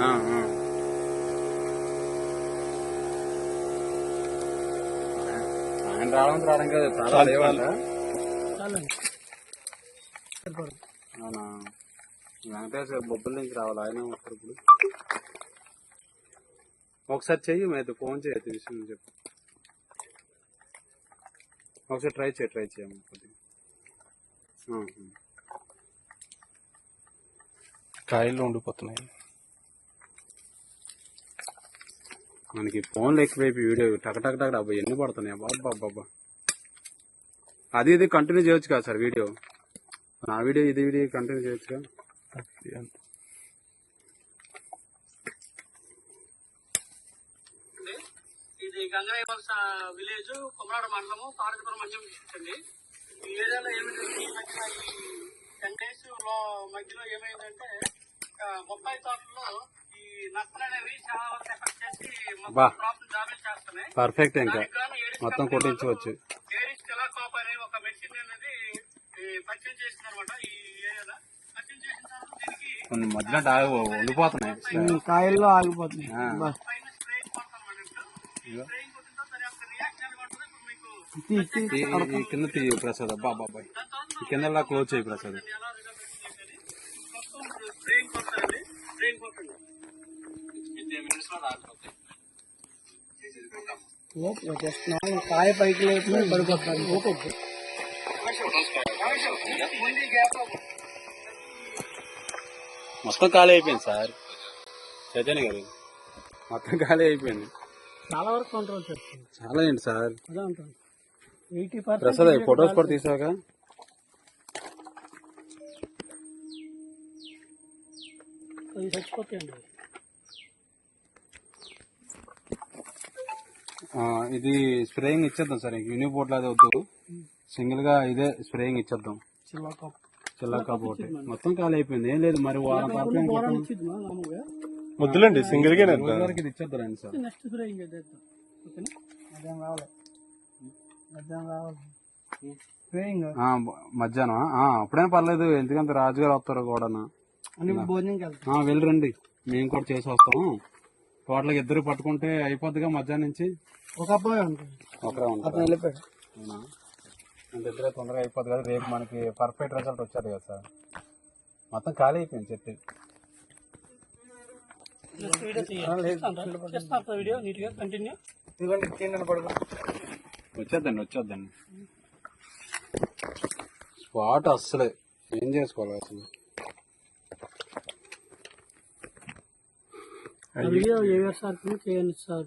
ఆ, ఆ. ఆయన రావడం రావడం కదా అవునా? వెంకటేశ్వర బొబ్బుల నుంచి రావాలి? ఆయన వస్తారు ఇప్పుడు. ఒకసారి చెయ్యి మీద ఫోన్ చేయొద్దు విషయం చెప్పు. ఒకసారి ట్రై చేయి ట్రై చేయమ్మా కొద్దిగా. కాయలు ఉండిపోతున్నాయి. మనకి ఫోన్లు ఎక్కువైపు వీడియో టక టక టక్ అబ్బా ఎన్ని పడుతున్నాయి? అబ్బా అది ఇది కంటిన్యూ చేయొచ్చు కదా సార్ వీడియో? నా వీడియో ఇది వీడియో కంటిన్యూ కదా ఇది గంగరాయ వలస విలేజ్ కొమరాడ మండలము పార్వతీపురం మండలం అండి ఈ ఏరియాలో ఏమైందంటే ఈ మధ్య ఈ టెన్ డేస్లో మధ్యలో ఏమైందంటే ఆ, బొప్పాయి తోటలో పర్ఫెక్ట్ ఇంకా. మొత్తం కొట్టించవచ్చు. కొన్ని మధ్యలో డా- ఉండిపోతున్నాయి. కాయల్లో ఆగిపోతుంది. ఆ. పైన స్ప్రేయింగ్ కొడతాం మనం ఇప్పుడు. ఈ స్ప్రేయింగ్ కొట్టిన తర్వాత దాని యొక్క రియాక్షన్ ఎలా ఉంటుంది ఇప్పుడు మీకు ఈ- ఈ- ఈ కింద తీయ ప్రసాద్. అబ్బా బాబాయ్ దాని తర్వాత ఈ కింద క్లోజ్ చేయి ప్రసాద్. కాయ పైకి లేకుండా పడిపోతాను ఊపొద్దు మొత్తం ఖాళీ అయిపోయింది సార్. చైతన్య గారు. మొత్తం ఖాళీ అయిపోయింది. చాలా వరకు కంట్రోల్ చేస్తుంది. చాలా ఏంటి సార్. ఎయిటీ ప్రసాద్ ఫొటోస్ కూడా తీసాక చచ్చిపోతాయండి. ఇది స్ప్రేయింగ్ ఇచ్చేద్దాం సార్ యూనిపోర్ట్ లాగా వద్దు. సింగిల్గా ఇదే స్ప్రేయింగ్ ఇచ్చేద్దాం. చిల్లా కాబట్టి మొత్తం ఖాళీ అయిపోయింది. ఏం లేదు మరి వారం వద్దులేండి సింగిల్గా ఇది ఇచ్చేద్దాం సార్. నెక్స్ట్ స్ప్రేయింగ్ చేద్దాం ఓకేనా? మధ్యాహ్నం రావాలి. మధ్యాహ్నం రావాలి. స్ప్రేయింగ్ ఆ, మధ్యాహ్నం ఆ, అప్పుడేం పర్లేదు ఎందుకంటే రాజుగారు వస్తారు కూడా వెళ్ళి రండి. మేము కూడా చేసి వస్తాము. టోటల్గా ఇద్దరు పట్టుకుంటే అయిపోద్దిగా మధ్యాహ్నం నుంచి? ఒక అబ్బాయి ఒకరే వెళ్ళిపోయాడు. అవునా? అంటే ఇద్దరే తొందరగా అయిపోద్ది కదా రేపు మనకి పర్ఫెక్ట్ రిజల్ట్ వచ్చేది కదా సార్. మొత్తం ఖాళీ అయిపోయింది చెట్టు. వచ్చేద్దండి వచ్చేద్దండి. స్పాట్ అస్సలే. ఏం చేసుకోవాలి అసలు? వీడియో ఏ సార్ చేయండి సార్